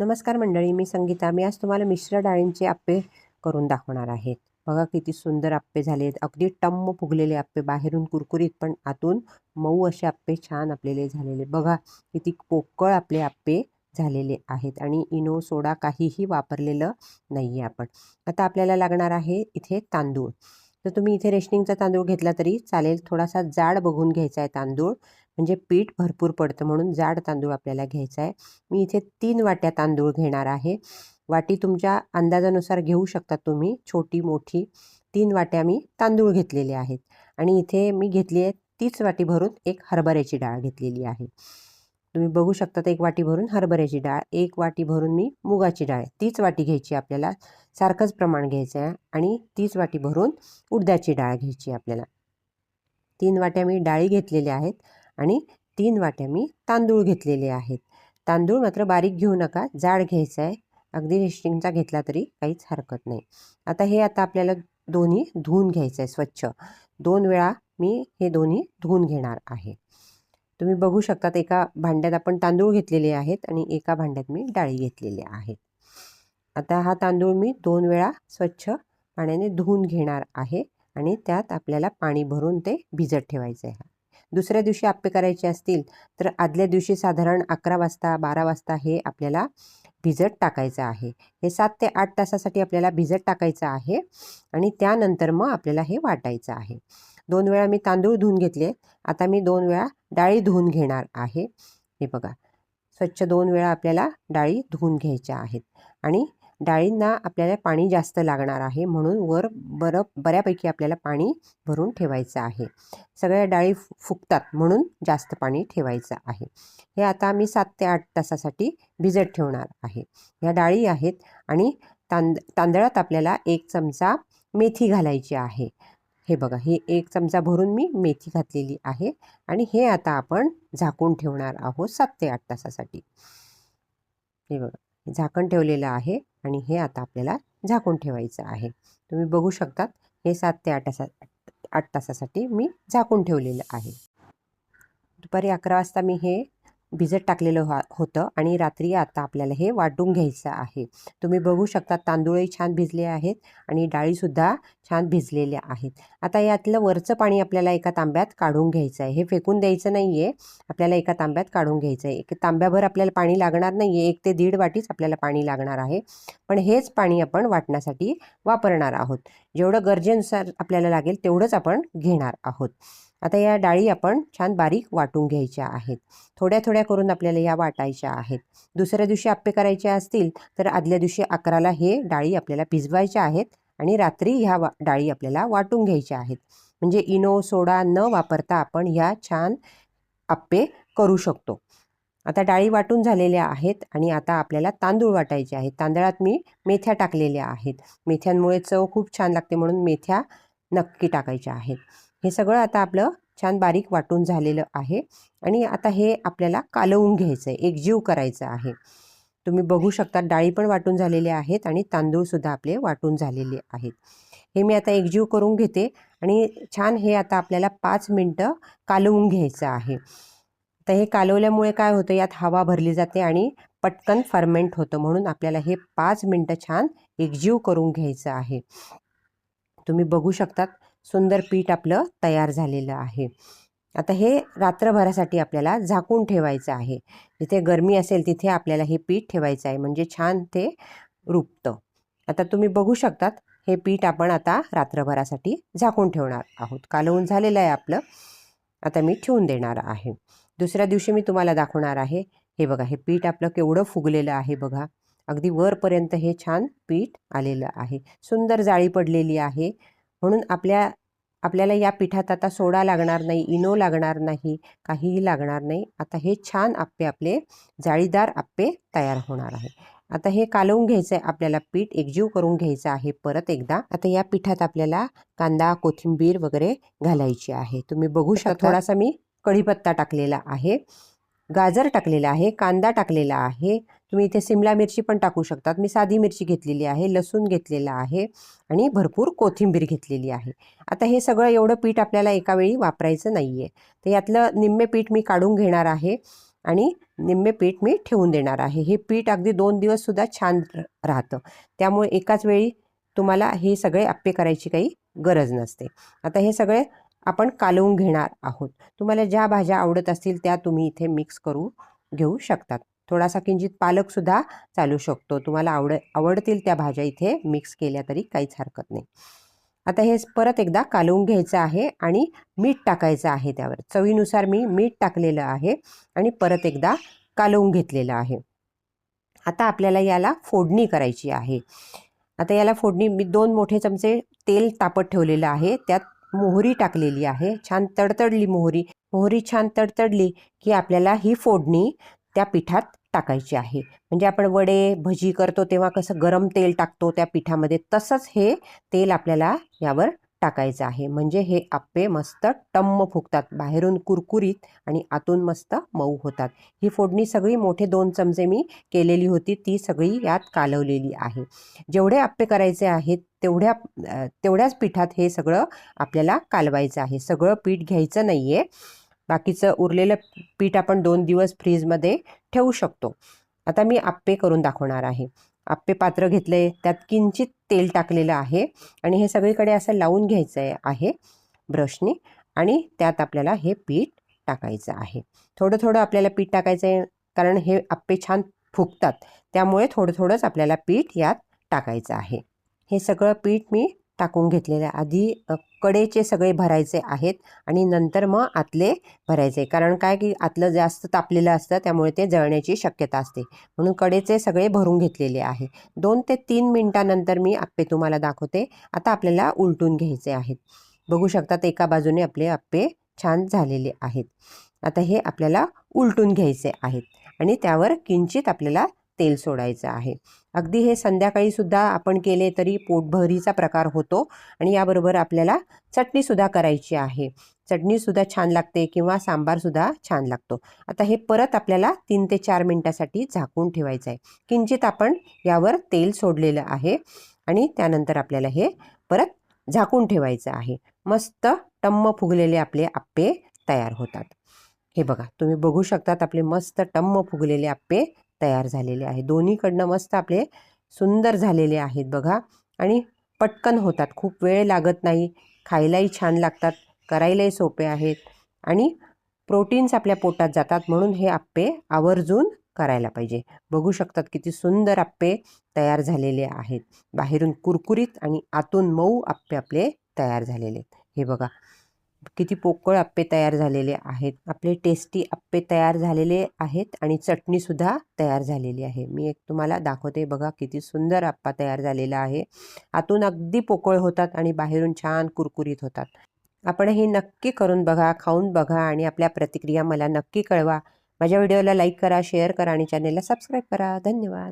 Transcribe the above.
नमस्कार मंडळी मी संगीता. मी आज तुम्हाला मिश्र डाळींचे आप्पे करून दाखवणार आहेत. बघा किती सुंदर आप्पे झालेत अगदी टम्म फुगलेले आप्पे बाहेरून कुरकुरीत पण आतून मऊ असे आप्पे छान आपलेले झालेले बघा किती पोकळ आपले आप्पे झालेले आहेत आणि इनो सोडा काहीही वापरलेलं नाही आहे आपण. आता आपल्याला लागणार आहे इथे तांदूळ. तर तुम्ही इथे रेशनिंगचा तांदूळ घेतला तरी चालेल. थोडासा जाड बघून घ्यायचा आहे तांदूळ. म्हणजे पीठ भरपूर पडतं म्हणून जाड तांदूळ आपल्याला घ्यायचा आहे. मी इथे तीन वाट्या तांदूळ घेणार आहे. वाटी तुमच्या अंदाजानुसार घेऊ शकता तुम्ही छोटी मोठी. तीन वाट्या मी तांदूळ घेतलेले आहेत. आणि इथे मी घेतली आहे तीच वाटी भरून एक हरभऱ्याची डाळ घेतलेली आहे. तुम्ही बघू शकता एक वाटी भरून हरभऱ्याची डाळ एक वाटी भरून मी मुगाची डाळ तीच वाटी घ्यायची आपल्याला सारखंच प्रमाण घ्यायचं आहे. आणि तीच वाटी भरून उडद्याची डाळ घ्यायची आपल्याला. तीन वाट्या मी डाळी घेतलेल्या आहेत. आणि तीन वाट्या मी तांदूळ घेतलेले आहेत. तांदूळ मात्र बारीक घेऊ नका जाड घ्यायचा आहे. अगदी रेस्टिंगचा घेतला तरी काहीच हरकत नाही. आता हे आता आपल्याला दोन्ही धुवून घ्यायचं आहे स्वच्छ. दोन वेळा मी हे दोन्ही धुवून घेणार आहे. तुम्ही बघू शकतात एका भांड्यात आपण तांदूळ घेतलेले आहेत आणि एका भांड्यात मी डाळी घेतलेल्या आहेत. आता हा तांदूळ मी दोन वेळा स्वच्छ पाण्याने धुवून घेणार आहे आणि त्यात आपल्याला पाणी भरून ते भिजत ठेवायचं आहे दुसऱ्या दिवशी आप्पे करायचे असतील तर आदल्या दिवशी साधारण अकरा वाजता बारा वाजता हे आपल्याला भिजत टाकायचं आहे. हे सात ते आठ तासासाठी आपल्याला भिजत टाकायचं आहे आणि त्यानंतर मग आपल्याला हे वाटायचं आहे. दोन वेळा मी तांदूळ धुवून घेतले. आता मी दोन वेळा डाळी धुवून घेणार आहे. हे बघा स्वच्छ दोन वेळा आपल्याला डाळी धुवून घ्यायच्या आहेत आणि डाळींना आपल्याला पाणी जास्त लागणार आहे म्हणून वर बरं बऱ्यापैकी आपल्याला पाणी भरून ठेवायचं आहे. सगळ्या डाळी फुगतात म्हणून जास्त पाणी ठेवायचं आहे. हे आता मी सात ते आठ तासासाठी भिजत ठेवणार आहे. ह्या डाळी आहेत आणि तांद तांदळात आपल्याला एक चमचा मेथी घालायची आहे. हे बघा हे एक चमचा भरून मी मेथी घातलेली आहे आणि हे आता आपण झाकून ठेवणार आहोत सात ते आठ तासासाठी. हे बघा झाकण ठेवलेलं आहे. आणि हे आता आपल्याला झाकून ठेवायचं आहे. तुम्ही बघू शकतात हे सात ते आठ तासा आठ तासासाठी मी झाकून ठेवलेलं आहे. दुपारी अकरा वाजता मी हे भिजत टाकलेलं हो होतं आणि रात्री आता आपल्याला हे वाटून घ्यायचं आहे. तुम्ही बघू शकता तांदूळही छान भिजले आहेत आणि डाळीसुद्धा छान भिजलेल्या आहेत. आता यातलं वरचं पाणी आपल्याला एका तांब्यात काढून घ्यायचं आहे. हे फेकून द्यायचं नाही आहे आपल्याला एका तांब्यात काढून घ्यायचं आहे. एक तांब्याभर आपल्याला पाणी लागणार नाही आहे एक ते दीड वाटीच आपल्याला पाणी लागणार आहे. पण हेच पाणी आपण वाटण्यासाठी वापरणार आहोत. जेवढं गरजेनुसार आपल्याला लागेल तेवढंच आपण घेणार आहोत. आता या डाळी आपण छान बारीक वाटून घ्यायच्या आहेत. थोड्या थोड्या करून आपल्याला या वाटायच्या आहेत. दुसऱ्या दिवशी आप्पे करायचे असतील तर आदल्या दिवशी अकराला हे डाळी आपल्याला भिजवायच्या आहेत आणि रात्री ह्या वा डाळी आपल्याला वाटून घ्यायच्या आहेत. म्हणजे इनो सोडा न वापरता आपण ह्या छान आप्पे करू शकतो. आता डाळी वाटून झालेल्या आहेत आणि आता आपल्याला तांदूळ वाटायचे आहेत. तांदळात मी मेथ्या टाकलेल्या आहेत. मेथ्यांमुळे चव खूप छान लागते म्हणून मेथ्या नक्की टाकायच्या आहेत. हे सगळं आता आपलं छान बारीक वाटून झालेलं आहे. आणि आता हे आपल्याला कालवून घ्यायचं आहे एकजीव करायचं आहे. तुम्ही बघू शकता डाळी पण वाटून झालेले आहेत आणि तांदूळसुद्धा आपले वाटून झालेले आहेत. हे मी आता एकजीव करून घेते आणि छान हे आता आपल्याला पाच मिनटं कालवून घ्यायचं आहे. तर हे कालवल्यामुळे काय होतं? यात हवा भरली जाते आणि पटकन फर्मेंट होतं म्हणून आपल्याला हे पाच मिनटं छान एकजीव करून घ्यायचं आहे. तुम्ही बघू शकतात सुंदर पीठ आपलं तयार झालेलं आहे. आता हे रात्रभरासाठी आपल्याला झाकून ठेवायचं आहे. जिथे गरमी असेल तिथे आपल्याला हे पीठ ठेवायचं आहे. म्हणजे छान ते रुपतं. आता तुम्ही बघू शकतात हे पीठ आपण आता रात्रभरासाठी झाकून ठेवणार आहोत. कालवून झालेलं आहे आपलं. आता मी ठेवून देणार आहे. दुसऱ्या दिवशी मी तुम्हाला दाखवणार आहे. हे बघा हे पीठ आपलं केवढं फुगलेलं आहे बघा. अगदी वरपर्यंत हे छान पीठ आलेलं आहे. सुंदर जाळी पडलेली आहे. म्हणून आपल्या आपल्याला या पिठात आता सोडा लागणार नाही इनो लागणार नाही काहीही लागणार नाही. आता हे छान आप्पे आपले जाळीदार आप्पे तयार होणार आहे. आता हे कालवून घ्यायचं आहे आपल्याला पीठ एकजीव करून घ्यायचं आहे परत एकदा. आता या पिठात आपल्याला कांदा कोथिंबीर वगैरे घालायची आहे. तुम्ही बघू शकता थोडासा मी कढीपत्ता टाकलेला आहे. गाजर टाकलेला आहे कांदा टाकलेला आहे. तुम्ही इथे सिमला मिरची पण टाकू शकतात. मी साधी मिरची घेतलेली आहे लसूण घेतलेला आहे आणि भरपूर कोथिंबीर घेतलेली आहे. आता हे सगळं एवढं पीठ आपल्याला एका वेळी वापरायचं नाही आहे तर यातलं निम्मे पीठ मी काढून घेणार आहे आणि निम्मे पीठ मी ठेवून देणार आहे. हे पीठ अगदी दोन दिवससुद्धा छान राहतं. त्यामुळे एकाच वेळी तुम्हाला हे सगळे आप्पे करायची काही गरज नसते. आता हे सगळे आपण कालवून घेणार आहोत. तुम्हाला ज्या भाज्या आवडत असतील त्या तुम्ही इथे मिक्स करू घेऊ शकतात. थोडासा किंचित पालकसुद्धा चालू शकतो. तुम्हाला आवड आवडतील त्या भाज्या इथे मिक्स केल्या तरी काहीच हरकत नाही. आता हे परत एकदा कालवून घ्यायचं आहे आणि मीठ टाकायचं आहे त्यावर. चवीनुसार मी मीठ टाकलेलं आहे आणि परत एकदा कालवून घेतलेलं आहे. आता आपल्याला याला फोडणी करायची आहे. आता याला फोडणी मी दोन मोठे चमचे तेल तापत ठेवलेलं आहे. त्यात मोहरी टाकलेली आहे. छान तडतडली मोहरी. मोहरी छान तडतडली की आपल्याला ही फोडणी त्या पिठात टाकायची आहे. म्हणजे आपण वडे भजी करतो तेव्हा कसं गरम तेल टाकतो त्या पिठामध्ये तसंच हे तेल आपल्याला यावर टाकायचं आहे. म्हणजे हे आप्पे मस्त टम्म फुगतात. बाहेरून कुरकुरीत आणि आतून मस्त मऊ होतात. ही फोडणी सगळी मोठे दोन चमचे मी केलेली होती. ती सगळी यात कालवलेली आहे. जेवढे आप्पे करायचे आहेत तेवढ्या तेवढ्याच पिठात हे सगळं आपल्याला कालवायचं आहे. सगळं पीठ घ्यायचं नाही आहे बाकीचं उरलेलं पीठ आपण दोन दिवस फ्रीजमध्ये ठेवू शकतो. आता मी आप्पे करून दाखवणार आहे. आप्पे पात्र घेतले त्यात किंचित तेल टाकलेलं आहे आणि हे सगळीकडे असं लावून घ्यायचं आहे ब्रशने आणि त्यात आपल्याला हे पीठ टाकायचं आहे. थोडं थोडं आपल्याला पीठ टाकायचं आहे कारण हे आप्पे छान फुगतात त्यामुळे थोडं थोडंच आपल्याला पीठ यात टाकायचं आहे. हे सगळं पीठ मी टाकून घेतलेले आधी कडेचे सगळे भरायचे आहेत आणि नंतर मग आतले भरायचे. कारण काय की आतलं जास्त तापलेलं असतं त्यामुळे ते जळण्याची शक्यता असते. म्हणून कडेचे सगळे भरून घेतलेले आहे. दोन ते तीन मिनटानंतर मी आप्पे तुम्हाला दाखवते. आता आपल्याला उलटून घ्यायचे आहेत. बघू शकतात एका बाजूने आपले आप्पे छान झालेले आहेत. आता हे आपल्याला उलटून घ्यायचे आहेत आणि त्यावर किंचित आपल्याला तेल सोडायचं आहे. अगदी हे संध्याकाळीसुद्धा आपण केले तरी पोटभरीचा प्रकार होतो आणि याबरोबर आपल्याला चटणीसुद्धा करायची आहे. चटणीसुद्धा छान लागते किंवा सांबारसुद्धा छान लागतो. आता हे परत आपल्याला तीन ते चार मिनटासाठी झाकून ठेवायचं आहे. किंचित आपण यावर तेल सोडलेलं आहे आणि त्यानंतर आपल्याला हे परत झाकून ठेवायचं आहे. मस्त टम्म फुगलेले आपले आप्पे तयार होतात. हे बघा तुम्ही बघू शकतात आपले मस्त टम्म फुगलेले आप्पे तयार झालेले आहे दोन्हीकडनं मस्त आपले सुंदर झालेले आहेत बघा. आणि पटकन होतात. खूप वेळ लागत नाही. खायलाही छान लागतात. करायलाही सोपे आहेत. आणि प्रोटीन्स आपल्या पोटात जातात. म्हणून हे आप्पे आवर्जून करायला पाहिजे. बघू शकतात किती सुंदर आप्पे तयार झालेले आहेत. बाहेरून कुरकुरीत आणि आतून मऊ आप्पे आपले तयार झालेले आहेत. हे बघा. किती पोकळ आप्पे तयार झालेले आहेत. आपले टेस्टी आप्पे तयार झालेले आहेत आणि चटणीसुद्धा तयार झालेली आहे. मी एक तुम्हाला दाखवते बघा किती सुंदर आप्पा तयार झालेला आहे. आतून अगदी पोकळ होतात आणि बाहेरून छान कुरकुरीत होतात. आपण हे नक्की करून बघा खाऊन बघा आणि आपल्या प्रतिक्रिया मला नक्की कळवा. माझ्या व्हिडिओला लाईक करा शेअर करा आणि चॅनेलला सबस्क्राईब करा. धन्यवाद.